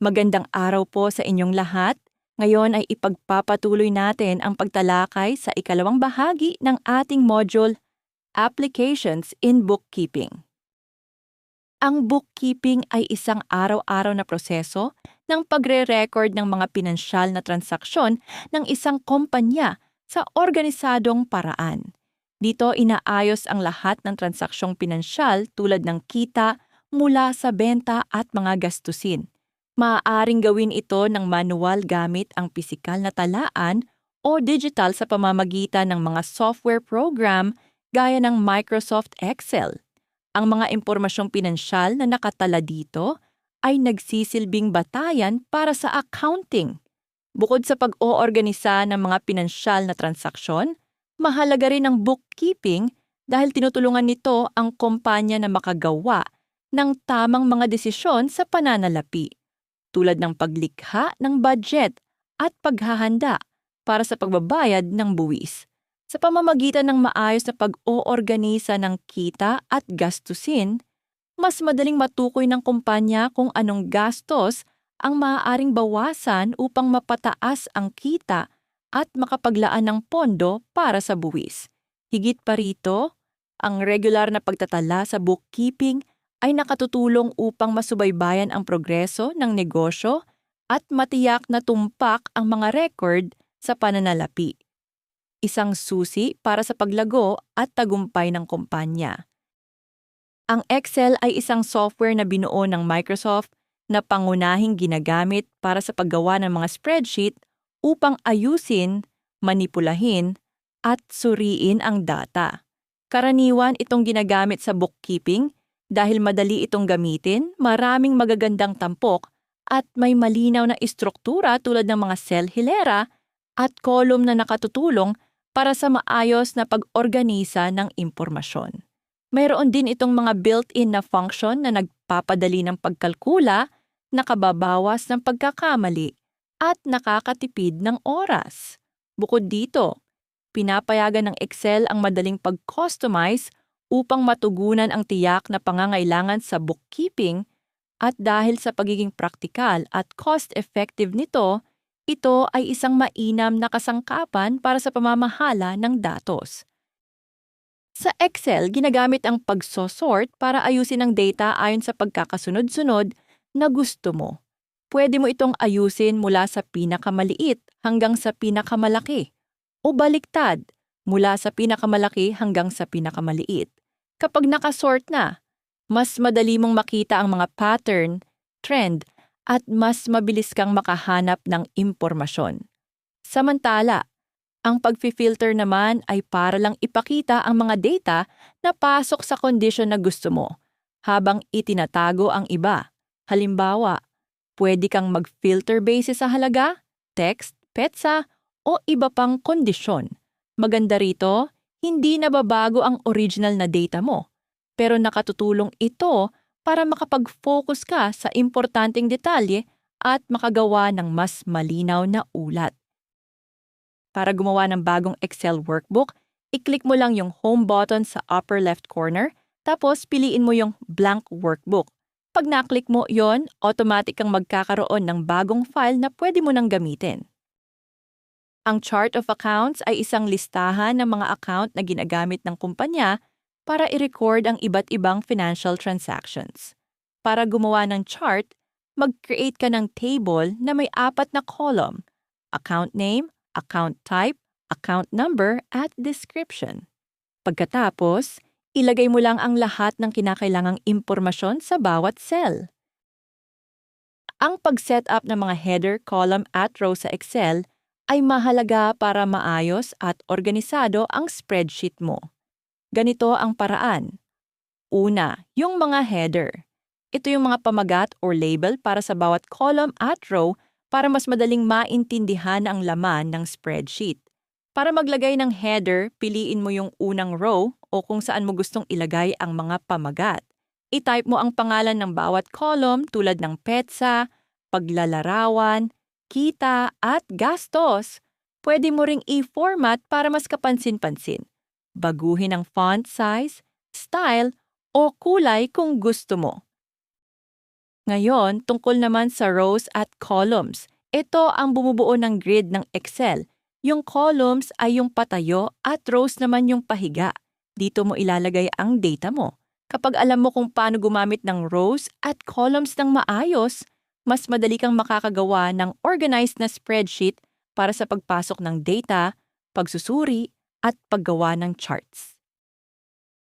Magandang araw po sa inyong lahat. Ngayon ay ipagpapatuloy natin ang pagtalakay sa ikalawang bahagi ng ating module, Applications in Bookkeeping. Ang bookkeeping ay isang araw-araw na proseso ng pagre-record ng mga pinansyal na transaksyon ng isang kumpanya sa organisadong paraan. Dito inaayos ang lahat ng transaksyong pinansyal tulad ng kita mula sa benta at mga gastusin Maaaring gawin ito ng manual gamit ang pisikal na talaan o digital sa pamamagitan ng mga software program gaya ng Microsoft Excel. Ang mga impormasyong pinansyal na nakatala dito ay nagsisilbing batayan para sa accounting. Bukod sa pag-oorganisa ng mga pinansyal na transaksyon, mahalaga rin ang bookkeeping dahil tinutulungan nito ang kumpanya na makagawa ng tamang mga desisyon sa pananalapi tulad ng paglikha ng budget at paghahanda para sa pagbabayad ng buwis. Sa pamamagitan ng maayos na pag-oorganisa ng kita at gastusin, mas madaling matukoy ng kumpanya kung anong gastos ang maaaring bawasan upang mapataas ang kita at makapaglaan ng pondo para sa buwis. Higit pa rito, ang regular na pagtatala sa bookkeeping ay nakatutulong upang masubaybayan ang progreso ng negosyo at matiyak na tumpak ang mga record sa pananalapi. Isang susi para sa paglago at tagumpay ng kumpanya. Ang Excel ay isang software na binuo ng Microsoft na pangunahing ginagamit para sa paggawa ng mga spreadsheet upang ayusin, manipulahin, at suriin ang data. Karaniwan itong ginagamit sa bookkeeping dahil madali itong gamitin, maraming magagandang tampok at may malinaw na istruktura tulad ng mga cell hilera at column na nakatutulong para sa maayos na pag-organisa ng impormasyon. Mayroon din itong mga built-in na function na nagpapadali ng pagkalkula, nakababawas ng pagkakamali, at nakakatipid ng oras. Bukod dito, pinapayagan ng Excel ang madaling pag-customize upang matugunan ang tiyak na pangangailangan sa bookkeeping at dahil sa pagiging praktikal at cost-effective nito, ito ay isang mainam na kasangkapan para sa pamamahala ng datos. Sa Excel, ginagamit ang pagsosort para ayusin ang data ayon sa pagkakasunod-sunod na gusto mo. Pwede mo itong ayusin mula sa pinakamaliit hanggang sa pinakamalaki o baliktad mula sa pinakamalaki hanggang sa pinakamaliit. Kapag nakasort na, mas madali mong makita ang mga pattern, trend, at mas mabilis kang makahanap ng impormasyon. Samantala, ang pag-filter naman ay para lang ipakita ang mga data na pasok sa kondisyon na gusto mo, habang itinatago ang iba. Halimbawa, pwede kang mag-filter basis sa halaga, text, petsa, o iba pang kondisyon. Maganda rito, hindi nababago ang original na data mo, pero nakatutulong ito para makapag-focus ka sa importanteng detalye at makagawa ng mas malinaw na ulat. Para gumawa ng bagong Excel workbook, i-click mo lang yung Home button sa upper left corner, tapos piliin mo yung Blank Workbook. Pag na-click mo yon, automatic kang magkakaroon ng bagong file na pwede mo nang gamitin. Ang chart of accounts ay isang listahan ng mga account na ginagamit ng kumpanya para i-record ang iba't ibang financial transactions. Para gumawa ng chart, mag-create ka ng table na may apat na column, account name, account type, account number, at description. Pagkatapos, ilagay mo lang ang lahat ng kinakailangang impormasyon sa bawat cell. Ang pag-set up ng mga header, column at row sa Excel ay mahalaga para maayos at organisado ang spreadsheet mo. Ganito ang paraan. Una, yung mga header. Ito yung mga pamagat or label para sa bawat column at row para mas madaling maintindihan ang laman ng spreadsheet. Para maglagay ng header, piliin mo yung unang row o kung saan mo gustong ilagay ang mga pamagat. I-type mo ang pangalan ng bawat column tulad ng petsa, paglalarawan, kita at gastos. Pwede mo ring i-format para mas kapansin-pansin. Baguhin ang font size, style, o kulay kung gusto mo. Ngayon, tungkol naman sa rows at columns. Ito ang bumubuo ng grid ng Excel. Yung columns ay yung patayo at rows naman yung pahiga. Dito mo ilalagay ang data mo. Kapag alam mo kung paano gumamit ng rows at columns ng maayos, mas madali kang makakagawa ng organized na spreadsheet para sa pagpasok ng data, pagsusuri, at paggawa ng charts.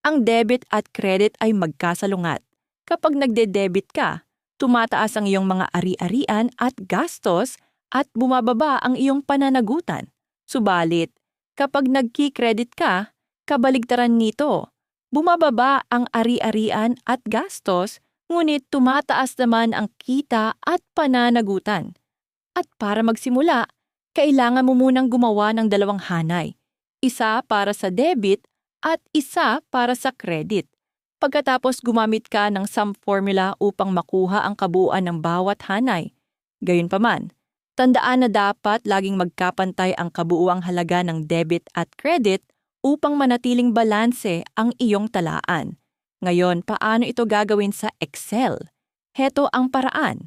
Ang debit at credit ay magkasalungat. Kapag nagde-debit ka, tumataas ang iyong mga ari-arian at gastos at bumababa ang iyong pananagutan. Subalit, kapag nagki-credit ka, kabaligtaran nito. Bumababa ang ari-arian at gastos, ngunit tumataas naman ang kita at pananagutan. At para magsimula, kailangan mo munang gumawa ng dalawang hanay. Isa para sa debit at isa para sa credit. Pagkatapos gumamit ka ng sum formula upang makuha ang kabuuan ng bawat hanay. Gayunpaman, tandaan na dapat laging magkapantay ang kabuuang halaga ng debit at credit upang manatiling balanse ang iyong talaan. Ngayon, paano ito gagawin sa Excel? Heto ang paraan.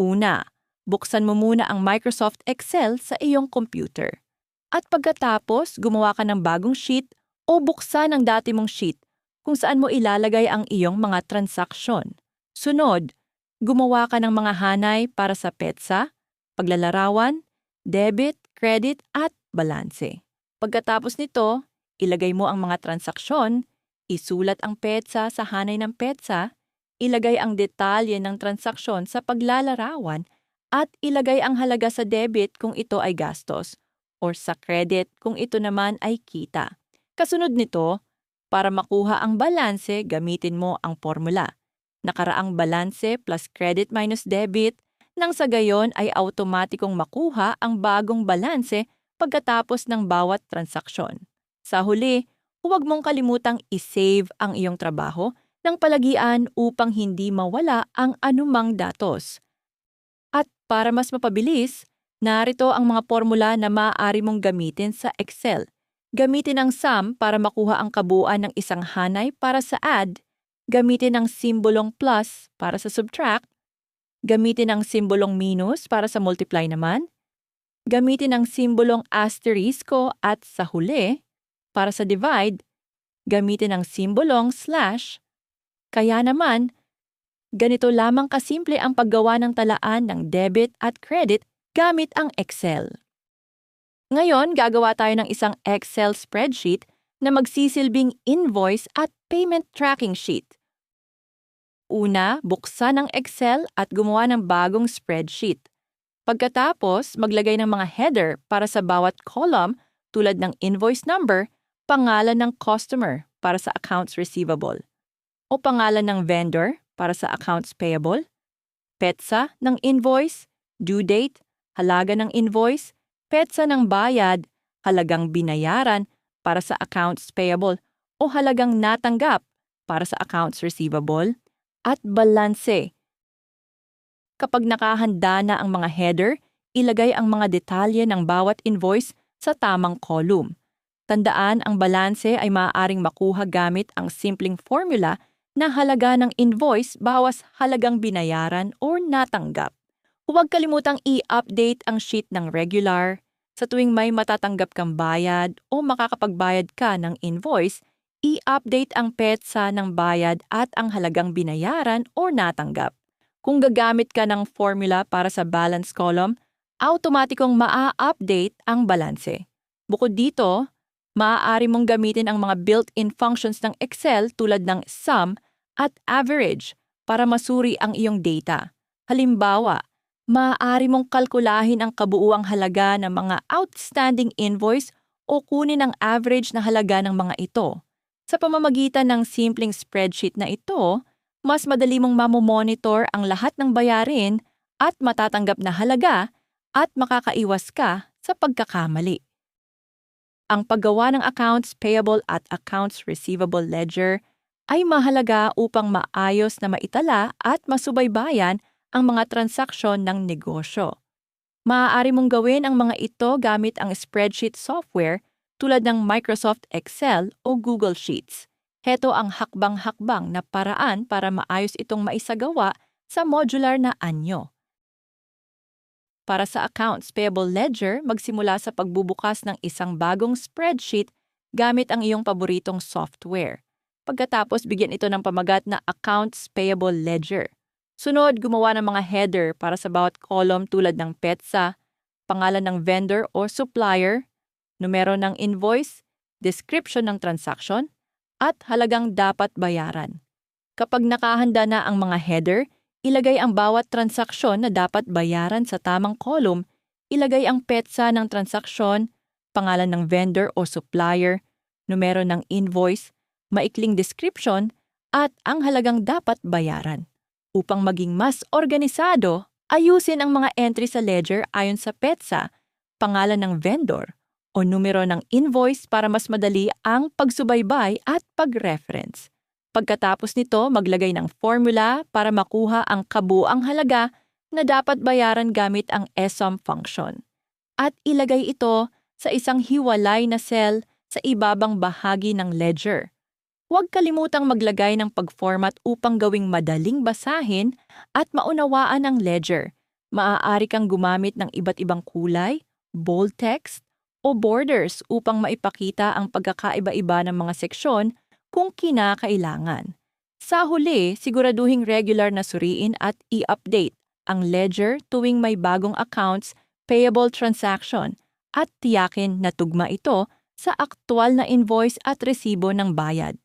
Una, buksan mo muna ang Microsoft Excel sa iyong computer. At pagkatapos, gumawa ka ng bagong sheet o buksan ang dati mong sheet kung saan mo ilalagay ang iyong mga transaksyon. Sunod, gumawa ka ng mga hanay para sa PETSA, paglalarawan, debit, credit at balanse. Pagkatapos nito, ilagay mo ang mga transaksyon, isulat ang PETSA sa hanay ng PETSA, ilagay ang detalye ng transaksyon sa paglalarawan at ilagay ang halaga sa debit kung ito ay gastos or sa credit kung ito naman ay kita. Kasunod nito, para makuha ang balanse, gamitin mo ang formula. Nakaraang balanse plus credit minus debit nang sa gayon ay automatikong makuha ang bagong balanse pagkatapos ng bawat transaksyon. Sa huli, huwag mong kalimutang isave ang iyong trabaho ng palagian upang hindi mawala ang anumang datos. At para mas mapabilis, narito ang mga formula na maaari mong gamitin sa Excel. Gamitin ang sum para makuha ang kabuuan ng isang hanay para sa add. Gamitin ang simbolong plus para sa subtract. Gamitin ang simbolong minus para sa multiply naman. Gamitin ang simbolong asterisko at sa huli, para sa divide, gamitin ang simbolong slash. Kaya naman, ganito lamang kasimple ang paggawa ng talaan ng debit at credit gamit ang Excel. Ngayon, gagawa tayo ng isang Excel spreadsheet na magsisilbing invoice at payment tracking sheet. Una, buksan ang Excel at gumawa ng bagong spreadsheet. Pagkatapos, maglagay ng mga header para sa bawat column tulad ng invoice number, pangalan ng customer para sa accounts receivable, o pangalan ng vendor para sa accounts payable, petsa ng invoice, due date, halaga ng invoice, petsa ng bayad, halagang binayaran para sa accounts payable? O halagang natanggap para sa accounts receivable, at balanse. Kapag nakahanda na ang mga header, ilagay ang mga detalye ng bawat invoice sa tamang column. Tandaan ang balanse ay maaaring makuha gamit ang simpleng formula na halaga ng invoice bawas halagang binayaran or natanggap. Huwag kalimutang i-update ang sheet ng regular. Sa tuwing may matatanggap kang bayad o makakapagbayad ka ng invoice, i-update ang petsa ng bayad at ang halagang binayaran o natanggap. Kung gagamit ka ng formula para sa balance column, automatikong maa-update ang balanse. Bukod dito, maaari mong gamitin ang mga built-in functions ng Excel tulad ng sum at average para masuri ang iyong data. Halimbawa, maaari mong kalkulahin ang kabuuang halaga ng mga outstanding invoice o kunin ang average na halaga ng mga ito. Sa pamamagitan ng simpleng spreadsheet na ito, mas madali mong mamomonitor ang lahat ng bayarin at matatanggap na halaga at makakaiwas ka sa pagkakamali. Ang paggawa ng accounts payable at accounts receivable ledger ay mahalaga upang maayos na maitala at masubaybayan ang mga transaksyon ng negosyo. Maaari mong gawin ang mga ito gamit ang spreadsheet software tulad ng Microsoft Excel o Google Sheets. Heto ang hakbang-hakbang na paraan para maayos itong maisagawa sa modular na anyo. Para sa Accounts Payable Ledger, magsimula sa pagbubukas ng isang bagong spreadsheet gamit ang iyong paboritong software. Pagkatapos, bigyan ito ng pamagat na Accounts Payable Ledger. Sunod, gumawa ng mga header para sa bawat column tulad ng PETSA, pangalan ng vendor o supplier, numero ng invoice, description ng transaction, at halagang dapat bayaran. Kapag nakahanda na ang mga header, ilagay ang bawat transaksyon na dapat bayaran sa tamang column, ilagay ang petsa ng transaksyon, pangalan ng vendor o supplier, numero ng invoice, maikling description, at ang halagang dapat bayaran. Upang maging mas organisado, ayusin ang mga entry sa ledger ayon sa petsa, pangalan ng vendor, o numero ng invoice para mas madali ang pagsubaybay at pag-reference. Pagkatapos nito, maglagay ng formula para makuha ang kabuang halaga na dapat bayaran gamit ang ESOM function. At ilagay ito sa isang hiwalay na cell sa ibabang bahagi ng ledger. Huwag kalimutang maglagay ng pag-format upang gawing madaling basahin at maunawaan ang ledger. Maaari kang gumamit ng iba't ibang kulay, bold text, o borders upang maipakita ang pagkakaiba-iba ng mga seksyon kung kinakailangan. Sa huli, siguraduhing regular na suriin at i-update ang ledger tuwing may bagong accounts payable transaction at tiyakin na tugma ito sa aktwal na invoice at resibo ng bayad.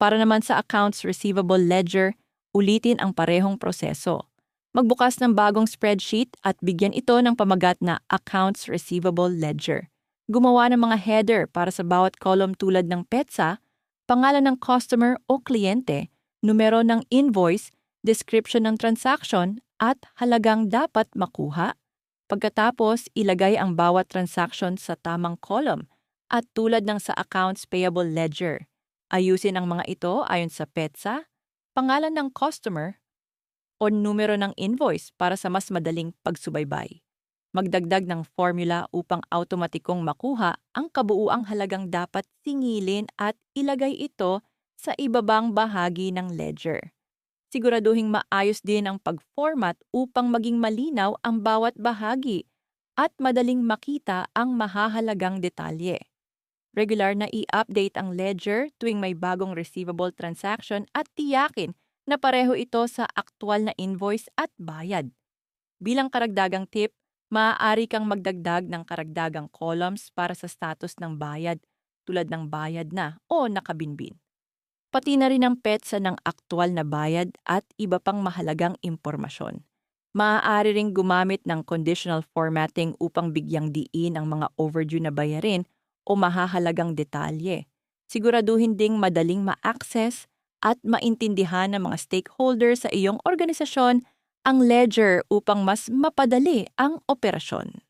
Para naman sa accounts receivable ledger, ulitin ang parehong proseso. Magbukas ng bagong spreadsheet at bigyan ito ng pamagat na accounts receivable ledger gumawa ng mga header para sa bawat column tulad ng PETSA, pangalan ng customer o kliyente, numero ng invoice, description ng transaction, at halagang dapat makuha. Pagkatapos, ilagay ang bawat transaction sa tamang column at tulad ng sa Accounts Payable Ledger. Ayusin ang mga ito ayon sa PETSA, pangalan ng customer, o numero ng invoice para sa mas madaling pagsubaybay magdagdag ng formula upang automatikong makuha ang kabuuang halagang dapat singilin at ilagay ito sa ibabang bahagi ng ledger. Siguraduhing maayos din ang pag-format upang maging malinaw ang bawat bahagi at madaling makita ang mahahalagang detalye. Regular na i-update ang ledger tuwing may bagong receivable transaction at tiyakin na pareho ito sa aktwal na invoice at bayad. Bilang karagdagang tip, maaari kang magdagdag ng karagdagang columns para sa status ng bayad tulad ng bayad na o nakabinbin. Pati na rin ang petsa ng aktwal na bayad at iba pang mahalagang impormasyon. Maaari ring gumamit ng conditional formatting upang bigyang diin ang mga overdue na bayarin o mahahalagang detalye. Siguraduhin ding madaling ma-access at maintindihan ng mga stakeholders sa iyong organisasyon ang ledger upang mas mapadali ang operasyon.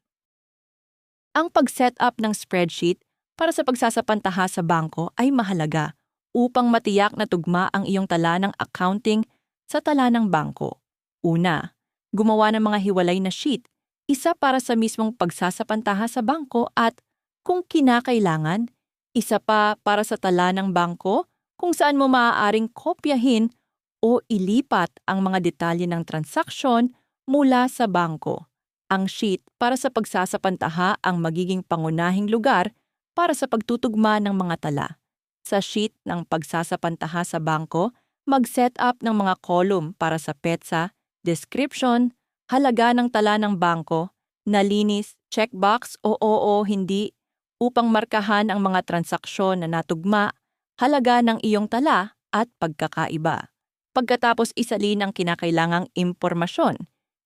Ang pag-set up ng spreadsheet para sa pagsasapantaha sa bangko ay mahalaga upang matiyak na tugma ang iyong tala ng accounting sa tala ng bangko. Una, gumawa ng mga hiwalay na sheet, isa para sa mismong pagsasapantaha sa bangko at, kung kinakailangan, isa pa para sa tala ng bangko kung saan mo maaaring kopyahin o ilipat ang mga detalye ng transaksyon mula sa bangko. Ang sheet para sa pagsasapantaha ang magiging pangunahing lugar para sa pagtutugma ng mga tala. Sa sheet ng pagsasapantaha sa bangko, mag-set up ng mga column para sa PETSA, description, halaga ng tala ng bangko, nalinis, checkbox o oo hindi upang markahan ang mga transaksyon na natugma, halaga ng iyong tala at pagkakaiba. Pagkatapos isalin ang kinakailangang impormasyon,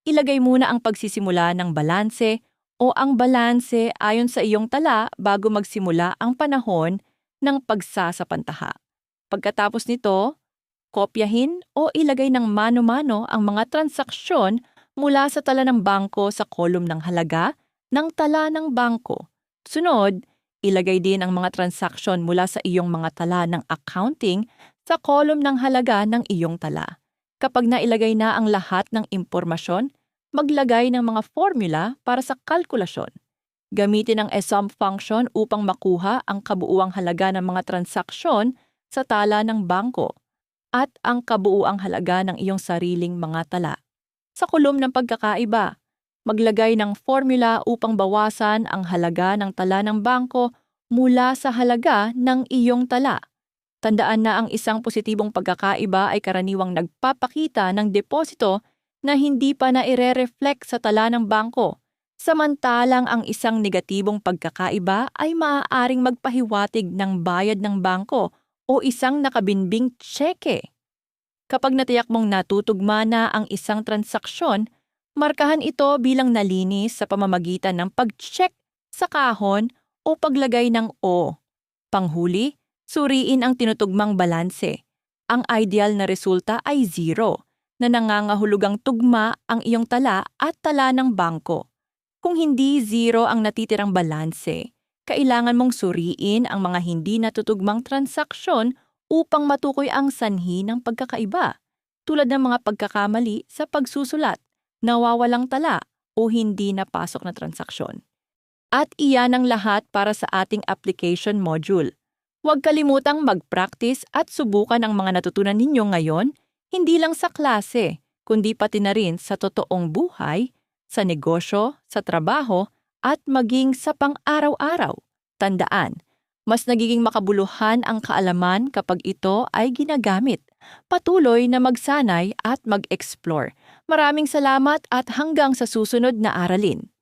ilagay muna ang pagsisimula ng balanse o ang balanse ayon sa iyong tala bago magsimula ang panahon ng pagsasapantaha. Pagkatapos nito, kopyahin o ilagay ng mano-mano ang mga transaksyon mula sa tala ng bangko sa kolum ng halaga ng tala ng bangko. Sunod, ilagay din ang mga transaksyon mula sa iyong mga tala ng accounting sa kolum ng halaga ng iyong tala. Kapag nailagay na ang lahat ng impormasyon, maglagay ng mga formula para sa kalkulasyon. Gamitin ang ESOM function upang makuha ang kabuuang halaga ng mga transaksyon sa tala ng bangko. at ang kabuuang halaga ng iyong sariling mga tala. Sa kolom ng pagkakaiba, maglagay ng formula upang bawasan ang halaga ng tala ng bangko mula sa halaga ng iyong tala. Tandaan na ang isang positibong pagkakaiba ay karaniwang nagpapakita ng deposito na hindi pa na ire-reflect sa tala ng bangko, samantalang ang isang negatibong pagkakaiba ay maaaring magpahiwatig ng bayad ng bangko o isang nakabinbing tseke. Kapag natiyak mong natutugma na ang isang transaksyon, markahan ito bilang nalinis sa pamamagitan ng pag-check sa kahon o paglagay ng O. Panghuli, suriin ang tinutugmang balanse. Ang ideal na resulta ay zero, na nangangahulugang tugma ang iyong tala at tala ng bangko. Kung hindi zero ang natitirang balanse, kailangan mong suriin ang mga hindi natutugmang transaksyon upang matukoy ang sanhi ng pagkakaiba, tulad ng mga pagkakamali sa pagsusulat, nawawalang tala o hindi napasok na transaksyon. At iyan ang lahat para sa ating application module. Huwag kalimutang mag-practice at subukan ang mga natutunan ninyo ngayon, hindi lang sa klase, kundi pati na rin sa totoong buhay, sa negosyo, sa trabaho, at maging sa pang-araw-araw. Tandaan, mas nagiging makabuluhan ang kaalaman kapag ito ay ginagamit. Patuloy na magsanay at mag-explore. Maraming salamat at hanggang sa susunod na aralin.